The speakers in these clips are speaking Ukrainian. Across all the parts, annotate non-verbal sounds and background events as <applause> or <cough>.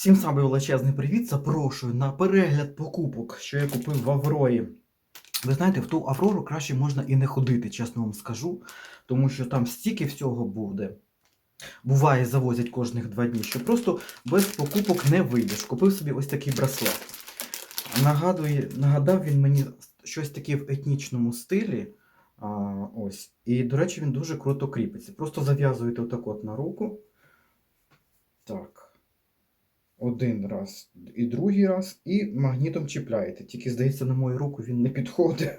Всім самий величезний привіт. Запрошую на перегляд покупок, що я купив в Аврорі. Ви знаєте, в ту Аврору краще можна і не ходити, чесно вам скажу, тому що там стільки всього буде. Буває, завозять кожних два дні, що просто без покупок не вийдеш. Купив собі ось такий браслет. Нагадує, нагадав він мені щось таке в етнічному стилі. А, ось. І, до речі, він дуже круто кріпиться. Просто зав'язуєте отак от на руку. Так. Один раз і другий раз, і магнітом чіпляєте. Тільки, здається, на мою руку він не підходить.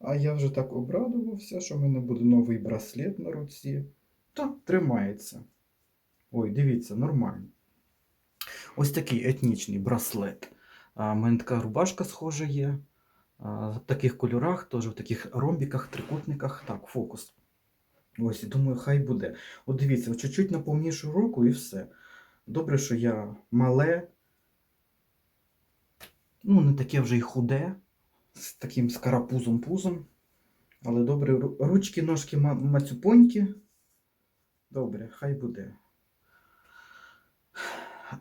А я вже так обрадувався, що в мене буде новий браслет на руці. Так, тримається. Ой, дивіться, нормально. Ось такий етнічний браслет. В мене така рубашка схожа є. В таких кольорах, теж в таких ромбіках, трикутниках. Так, фокус. Ось, думаю, хай буде. От дивіться, чуть-чуть наповнішу руку і все. Добре, що я мале, ну, не таке вже й худе, з таким скарапузом-пузом. Але добре, ручки, ножки ма- мацюпонькі. Добре, хай буде.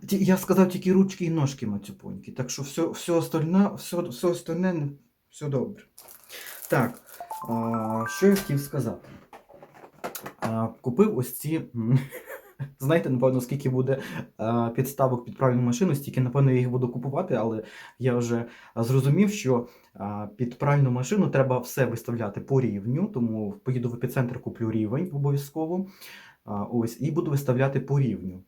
Я сказав тільки ручки і ножки мацюпонькі, так що все, все, остальне, все, все остальне все добре. Так, а, що я хотів сказати? А, купив ось ці. <laughs> Знаєте, напевно, скільки буде підставок під правильну машину, стільки, напевно, я їх буду купувати, але я вже зрозумів, що під правильну машину треба все виставляти по рівню, тому поїду в епіцентр, куплю рівень обов'язково. Ось, і буду виставляти по рівню.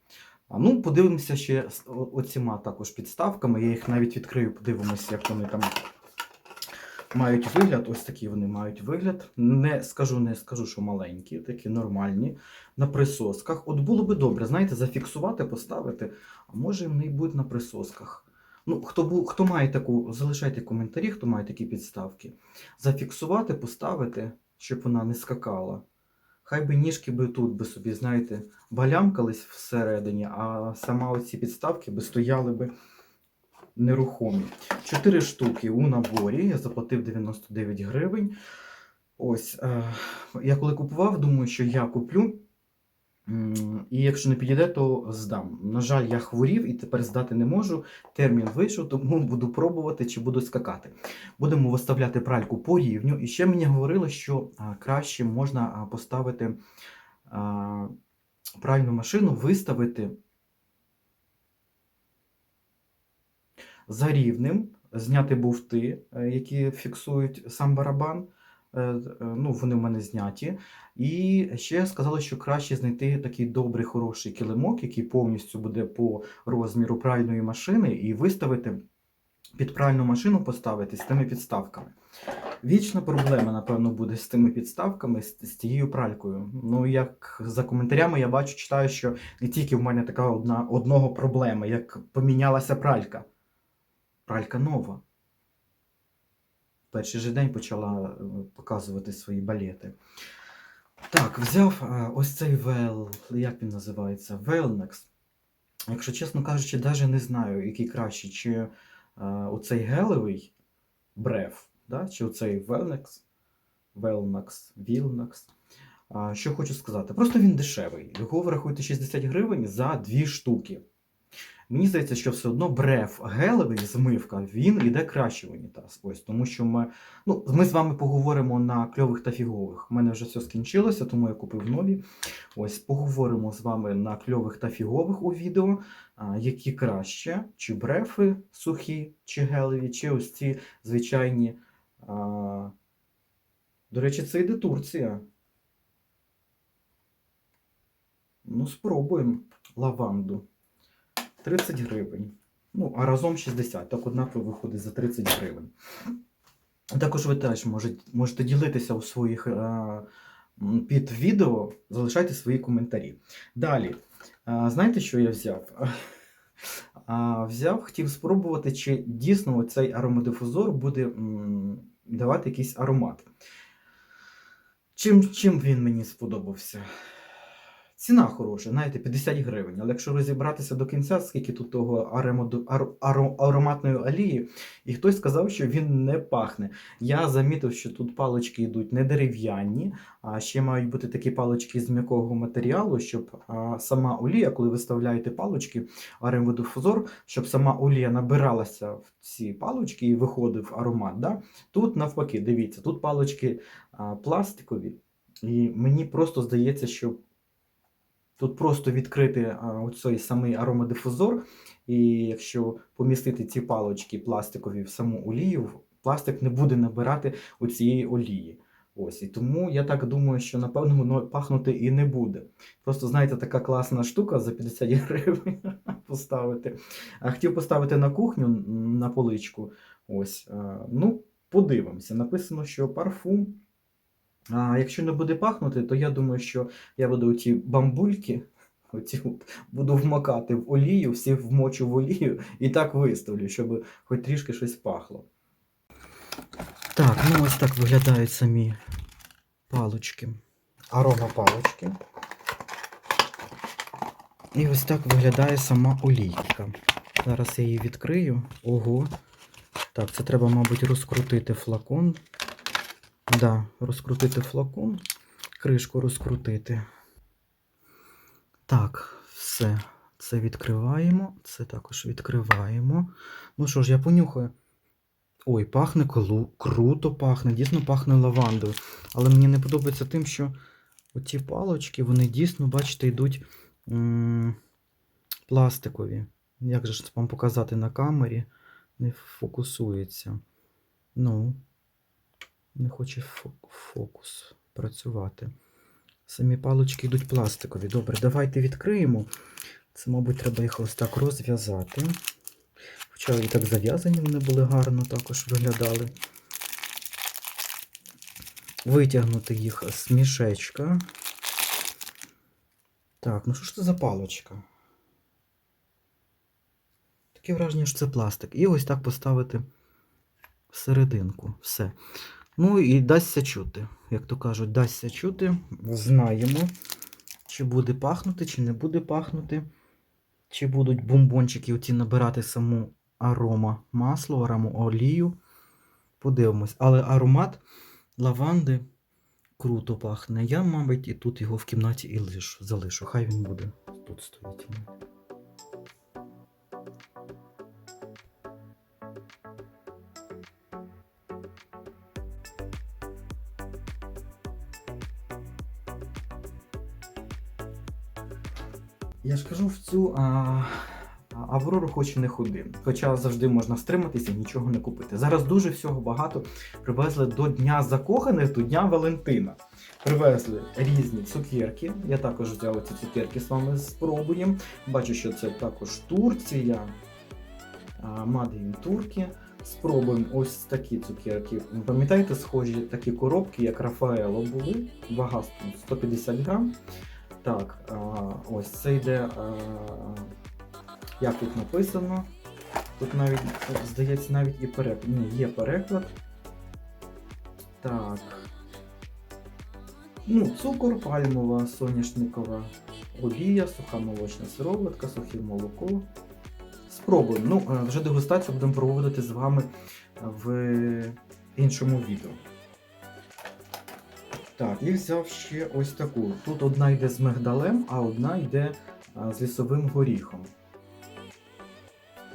Ну, подивимося ще з оціма також підставками. Я їх навіть відкрию, подивимося, як вони там мають вигляд. Ось такі вони мають вигляд. Не скажу, не скажу, що маленькі, такі нормальні. На присосках. От було би добре, знаєте, зафіксувати, поставити, а може вони й будуть на присосках. Ну, хто, бу, хто має таку, залишайте коментарі, хто має такі підставки. Зафіксувати, поставити, щоб вона не скакала. Хай би ніжки би тут би собі, знаєте, балямкались всередині, а сама оці підставки би стояли би нерухомі. Чотири штуки у наборі. Я заплатив 99 гривень. Ось, е, я коли купував, думаю, що я куплю. І якщо не підійде, то здам. На жаль, я хворів і тепер здати не можу. Термін вийшов, тому буду пробувати чи буду скакати. Будемо виставляти пральку по рівню. І ще мені говорили, що краще можна поставити а, пральну машину, виставити за рівнем, зняти буфти, е, які фіксують сам барабан. Е, е, Ну, вони в мене зняті. І ще сказали, що краще знайти такий добрий, хороший килимок, який повністю буде по розміру пральної машини, і виставити під пральну машину поставити з тими підставками. Вічна проблема, напевно, буде з тими підставками, з, з тією пралькою. Ну, як за коментарями я бачу, читаю, що не тільки в мене така одна одного проблема, як помінялася пралька. Пралька нова. Перший же день почала е, показувати свої балети. Так, взяв е, ось цей вел, як він називається? Велнекс. Якщо чесно кажучи, навіть не знаю, який краще, чи е, оцей гелевий бреф, да? чи оцей Велнекс, Велнакс, Вілнакс. Що хочу сказати? Просто він дешевий. Його врахуйте 60 гривень за дві штуки. Мені здається, що все одно бреф гелевий змивка, він іде краще в унітаз. Ось, тому що ми, ну, ми з вами поговоримо на кльових та фігових. У мене вже все скінчилося, тому я купив нові. Ось поговоримо з вами на кльових та фігових у відео, які краще, чи брефи сухі, чи гелеві, чи ось ці звичайні. А... До речі, це йде Турція. Ну, спробуємо лаванду. 30 гривень. Ну, а разом 60. Так однаково виходить за 30 гривень. Також ви теж можете, можете ділитися у своїх е, м, під відео, залишайте свої коментарі. Далі, е, знаєте, що я взяв? <laughs> А, взяв, хотів спробувати, чи дійсно цей аромадифузор буде м, давати якийсь аромат. Чим, чим він мені сподобався? Ціна хороша, знаєте, 50 гривень. Але якщо розібратися до кінця, скільки тут того ароматної олії, і хтось сказав, що він не пахне. Я замітив, що тут палички йдуть не дерев'яні, а ще мають бути такі палички з м'якого матеріалу, щоб сама олія, коли ви вставляєте палички, щоб сама олія набиралася в ці палички і виходив аромат. Да? Тут навпаки, дивіться, тут палички пластикові, і мені просто здається, що тут просто відкрити а, оцей самий аромадифузор, і якщо помістити ці палички пластикові в саму олію, пластик не буде набирати оцієї олії. Ось, і тому я так думаю, що напевно воно пахнути і не буде. Просто, знаєте, така класна штука за 50 гривень <laughs> поставити. А хотів поставити на кухню на поличку. Ось, а, ну, подивимося. Написано, що парфум. А якщо не буде пахнути, то я думаю, що я буду ці бамбульки оці буду вмакати в олію, всі вмочу в олію і так виставлю, щоб хоч трішки щось пахло. Так, ну ось так виглядають самі палочки. Арома палочки. І ось так виглядає сама олійка. Зараз я її відкрию. Ого. Так, це треба, мабуть, розкрутити флакон. Да, розкрутити флакон, кришку розкрутити. Так, все. Це відкриваємо, це також відкриваємо. Ну що ж, я понюхаю. Ой, пахне клу- круто пахне, дійсно пахне лавандою. Але мені не подобається тим, що оці палочки, вони дійсно, бачите, йдуть м- пластикові. Як же ж вам показати на камері? Не фокусується. Ну, не хоче фо- фокус працювати. Самі палочки йдуть пластикові. Добре, давайте відкриємо. Це, мабуть, треба їх ось так розв'язати. Хоча і так зав'язані вони були гарно також виглядали. Витягнути їх з мішечка. Так, ну що ж це за палочка? Таке враження, що це пластик. І ось так поставити всерединку. Все. Ну і дасться чути. Як то кажуть, дасться чути. Знаємо, чи буде пахнути, чи не буде пахнути. Чи будуть бомбончики оці набирати саму арома масло, арому олію. Подивимось. Але аромат лаванди круто пахне. Я, мабуть, і тут його в кімнаті і лишу, залишу. Хай він буде тут стоїть. Я ж кажу, в цю а, Аврору хоч і не ходи. Хоча завжди можна стриматися і нічого не купити. Зараз дуже всього багато привезли до Дня закоханих, до Дня Валентина. Привезли різні цукерки. Я також взяв ці цукерки з вами спробуємо. Бачу, що це також Турція. Мадин Турки. Спробуємо ось такі цукерки. Пам'ятаєте, схожі такі коробки, як Рафаело були. Вага 150 грам. Так, ось це йде. Як тут написано? Тут навіть, здається, навіть і переклад. Ні, є переклад. Так. Ну, цукор, пальмова, соняшникова олія, суха молочна сироватка, сухе молоко. Спробуємо. Ну, е, вже дегустацію будемо проводити з вами в іншому відео. Так, і взяв ще ось таку. Тут одна йде з мигдалем, а одна йде а, з лісовим горіхом.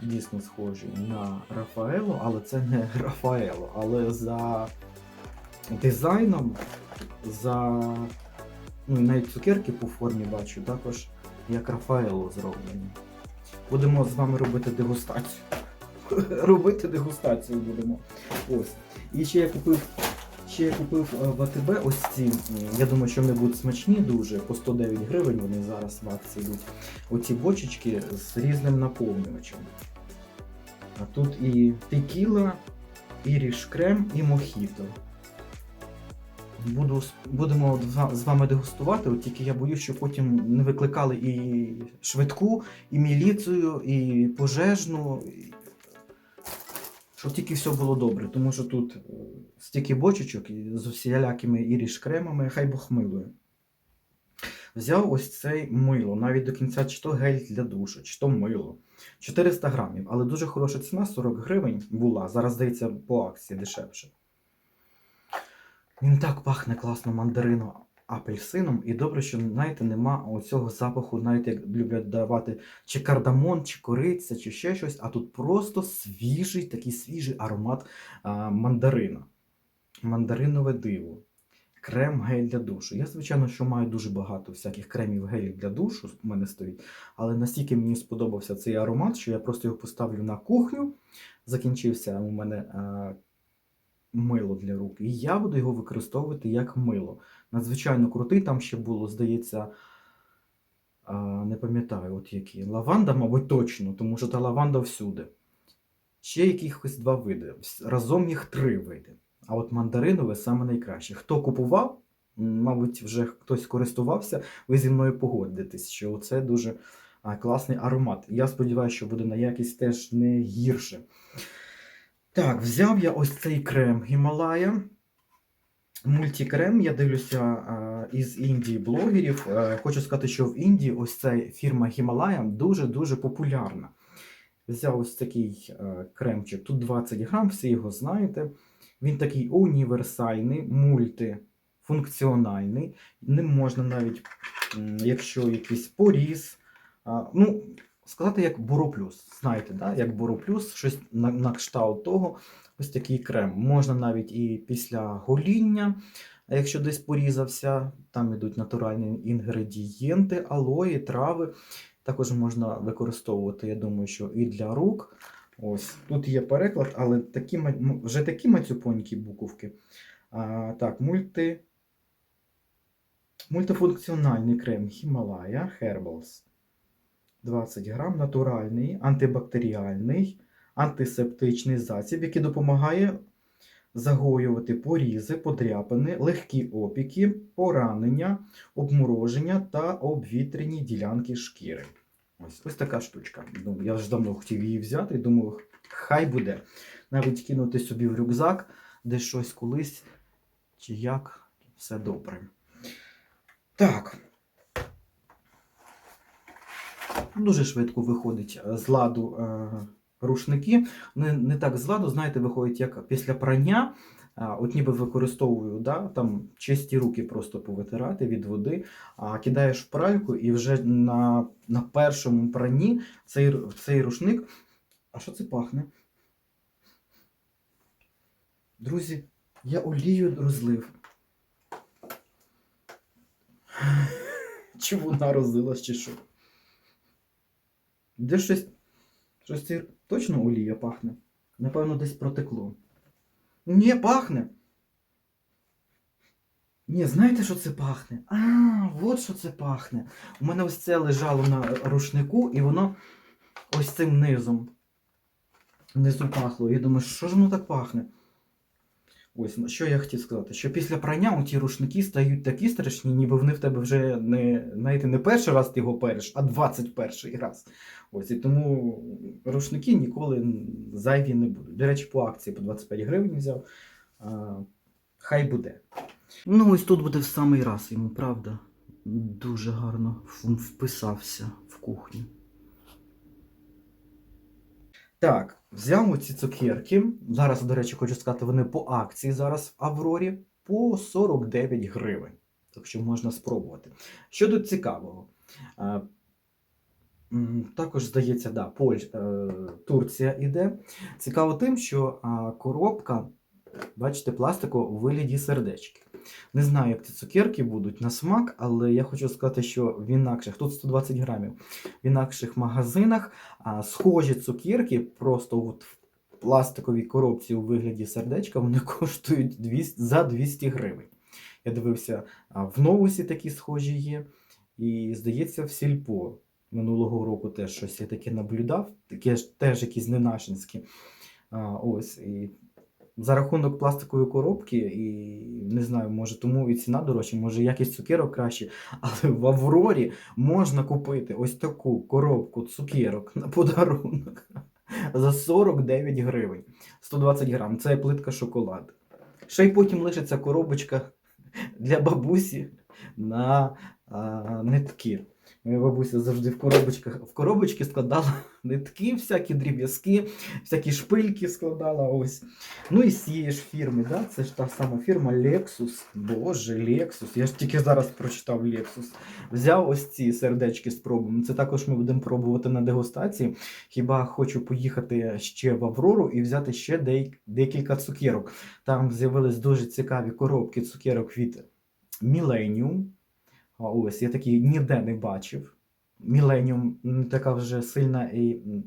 Дійсно схожі на Рафаело, але це не <laughs> Рафаело. Але за дизайном, за. Ну, навіть цукерки по формі бачу, також як Рафаело зроблені. Будемо з вами робити дегустацію. <laughs> робити дегустацію будемо. Ось. І ще я купив Ще купив е, в АТБ ось ці. Я думаю, що вони будуть смачні дуже. По 109 гривень вони зараз в акції йдуть. Оці бочечки з різним наповнювачем. А тут і текіла, і ріж крем, і мохіто. Буду, будемо з вами дегустувати, от тільки я боюсь, що потім не викликали і швидку, і міліцію, і пожежну. Щоб тільки все було добре, тому що тут е, стільки бочечок з усілякими і ріж кремами, хай Бог милує. Взяв ось цей мило, навіть до кінця, чи то гель для душу, чи то мило. 400 грамів, але дуже хороша ціна, 40 гривень була. Зараз здається по акції дешевше. Він так пахне класно мандарином апельсином, і добре, що знаєте, нема оцього запаху, знаєте, як люблять давати чи кардамон, чи кориця, чи ще щось, а тут просто свіжий, такий свіжий аромат а, мандарина. Мандаринове диво. Крем гель для душу. Я, звичайно, що маю дуже багато всяких кремів гелів для душу, у мене стоїть, але настільки мені сподобався цей аромат, що я просто його поставлю на кухню. Закінчився у мене а, мило для рук, і я буду його використовувати як мило. Надзвичайно крутий, там ще було, здається, не пам'ятаю, от які. Лаванда, мабуть, точно, тому що та лаванда всюди. Ще якихось два види. Разом їх три види. А от мандаринове саме найкраще. Хто купував, мабуть, вже хтось користувався, ви зі мною погодитесь, що це дуже класний аромат. Я сподіваюся, що буде на якість теж не гірше. Так, взяв я ось цей крем Гімалая. Мультикрем, я дивлюся а, із Індії блогерів. Е, Хочу сказати, що в Індії ось ця фірма Гімалая дуже-дуже популярна. Взяв ось такий е, кремчик, тут 20 грам, всі його знаєте. Він такий універсальний, мультифункціональний. Ним можна навіть, якщо якийсь поріз, а, ну, сказати як Бороплюс. Знаєте, да? як Бороплюс, щось на, на кшталт того. Ось такий крем. Можна навіть і після гоління, якщо десь порізався, там ідуть натуральні інгредієнти, алої, трави. Також можна використовувати, я думаю, що і для рук. Ось тут є переклад, але такі, вже такі мацюпонькі буковки. А, так, мульти... мультифункціональний крем Himalaya Herbals. 20 грам, натуральний, антибактеріальний, антисептичний засіб, який допомагає загоювати порізи, подряпини, легкі опіки, поранення, обмороження та обвітрені ділянки шкіри. Ось, ось така штучка. Я ж давно хотів її взяти, думаю, хай буде. Навіть кинути собі в рюкзак, де щось колись, чи як, все добре. Так. Дуже швидко виходить е, з ладу е, рушники. Не, не так з ладу, знаєте, виходить як після прання. А, от ніби використовую, да, там чисті руки просто повитирати від води, а кидаєш в пральку і вже на, на першому пранні цей, цей рушник. А що це пахне? Друзі, я олію розлив. Чи вона розлилась, чи що? Де щось. Щось це точно олія пахне? Напевно, десь протекло. Ні, пахне. Ні, знаєте, що це пахне? А, от що це пахне. У мене ось це лежало на рушнику, і воно ось цим низом. Внизу пахло. Я думаю, що ж воно так пахне? Ось, ну, що я хотів сказати, що після прання ті рушники стають такі страшні, ніби вони в тебе вже не, знаєте, не перший раз ти його переш, а 21 раз. Ось, і тому рушники ніколи зайві не будуть. До речі, по акції по 25 гривень взяв. А, хай буде. Ну, ось тут буде в самий раз йому, правда. Дуже гарно вписався в кухню. Так, взяв ці цукерки. Зараз, до речі, хочу сказати, вони по акції зараз в Аврорі по 49 гривень. Так що можна спробувати. Що тут цікавого? Також, здається, да, Поль, е, Турція іде. Цікаво тим, що коробка, бачите, пластику у вигляді сердечки. Не знаю, як ці цукерки будуть на смак, але я хочу сказати, що в інакших, тут 120 грамів, в інакших магазинах а, схожі цукерки, просто от в пластиковій коробці у вигляді сердечка, вони <laughs> коштують 200, за 200 гривень. Я дивився, а, в новусі такі схожі є. І, здається, в сільпо минулого року теж щось я таке наблюдав, таке теж якісь ненашинські. А, ось, і за рахунок пластикової коробки, і не знаю, може тому і ціна дорожча, може якість цукерок краще, <laughs> але в Аврорі можна купити ось таку коробку цукерок на подарунок <laughs> за 49 гривень. 120 грам. Це плитка шоколаду. Ще й потім лишиться коробочка <laughs> для бабусі на а, нитки. Моя бабуся завжди в коробочках в коробочки складала <laughs> нитки, всякі дріб'язки, всякі шпильки складала. ось. Ну і з цієї ж фірми, да? це ж та сама фірма Lexus. Боже, Lexus. Я ж тільки зараз прочитав Lexus. Взяв ось ці сердечки спробуємо. Це також ми будемо пробувати на дегустації. Хіба хочу поїхати ще в Аврору і взяти ще декілька цукерок. Там з'явились дуже цікаві коробки цукерок від Millennium. Ось я такі ніде не бачив. Millennium не така вже сильна і. м,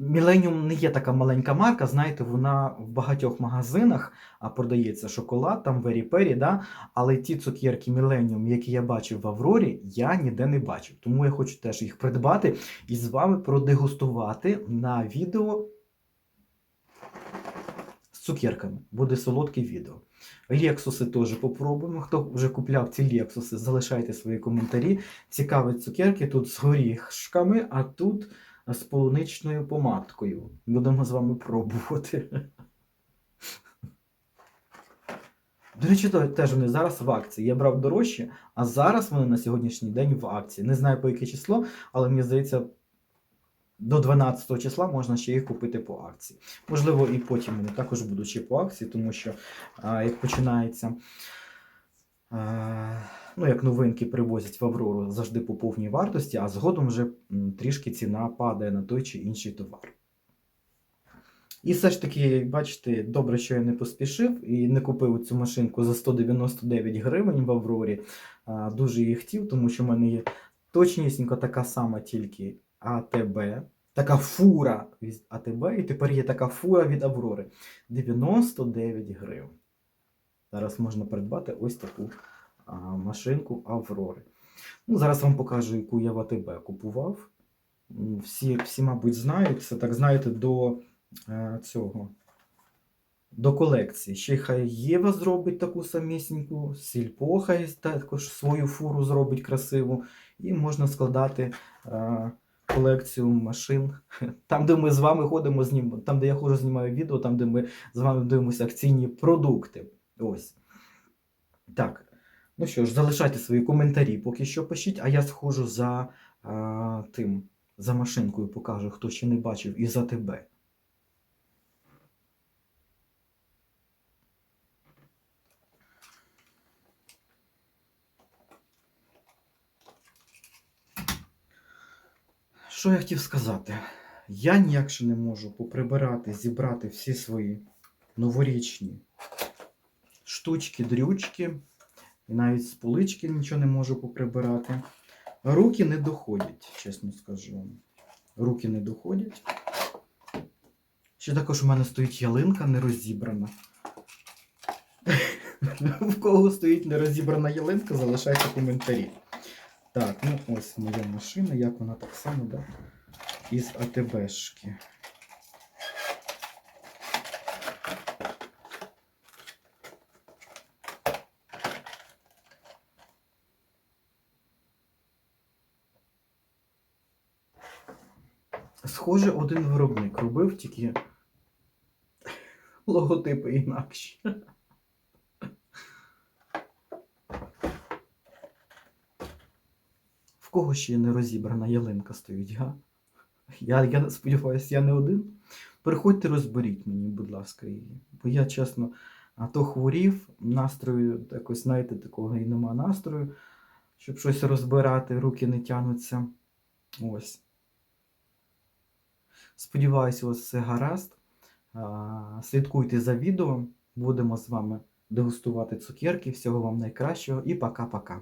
Millennium не є така маленька марка, знаєте, вона в багатьох магазинах продається шоколад, там Perry, да? але ті цукерки Millennium, які я бачив в Аврорі, я ніде не бачив. Тому я хочу теж їх придбати і з вами продегустувати на відео з цукерками. Буде солодке відео. Лексуси теж попробуємо. Хто вже купляв ці лексуси, залишайте свої коментарі. Цікаві цукерки тут з горішками, а тут з полуничною помадкою. Будемо з вами пробувати. До речі, теж вони зараз в акції. Я брав дорожче, а зараз вони на сьогоднішній день в акції. Не знаю по яке число, але мені здається, до 12 числа можна ще їх купити по акції. Можливо, і потім вони також будуть ще по акції, тому що а, як починається. А, ну, як новинки привозять в Аврору завжди по повній вартості, а згодом вже трішки ціна падає на той чи інший товар. І все ж таки, бачите, добре, що я не поспішив і не купив цю машинку за 199 гривень в Аврорі. Дуже її хотів, тому що в мене є точнісінько така сама, тільки АТБ. Така фура від АТБ, і тепер є така фура від Аврори. 99 гривень. Зараз можна придбати ось таку а, машинку Аврори. Ну, зараз вам покажу, яку я в АТБ купував. Всі, всі, мабуть, знають. Це так, знаєте, до е, цього. До колекції. Ще хай Єва зробить таку самісіньку, Сільпо хай також свою фуру зробить красиву. І можна складати е, колекцію машин. <laughs> Там, де ми з вами ходимо, знім... там, де я ходжу, знімаю відео, там, де ми з вами дивимося акційні продукти. Ось. Так. Ну що ж, залишайте свої коментарі, поки що пишіть, а я схожу за а, тим, за машинкою покажу, хто ще не бачив, і за тебе. Що я хотів сказати? Я ніяк ще не можу поприбирати, зібрати всі свої новорічні штучки, дрючки. І навіть з полички нічого не можу поприбирати. Руки не доходять, чесно скажу. Руки не доходять. Ще також у мене стоїть ялинка нерозібрана. <laughs> В кого стоїть нерозібрана ялинка, залишайте коментарі. Так, ну ось моя машина, як вона так само, да? Із АТБшки. Схоже, один виробник робив тільки логотипи інакші. В кого ще не розібрана ялинка стоїть, га? Я, я сподіваюся, я не один. Приходьте, розберіть мені, будь ласка, її. Бо я, чесно, а то хворів, настрою, якось, знаєте, такого і нема настрою, щоб щось розбирати, руки не тянуться. Ось. Сподіваюся, у вас все гаразд. Слідкуйте за відео. Будемо з вами дегустувати цукерки. Всього вам найкращого і пока-пока.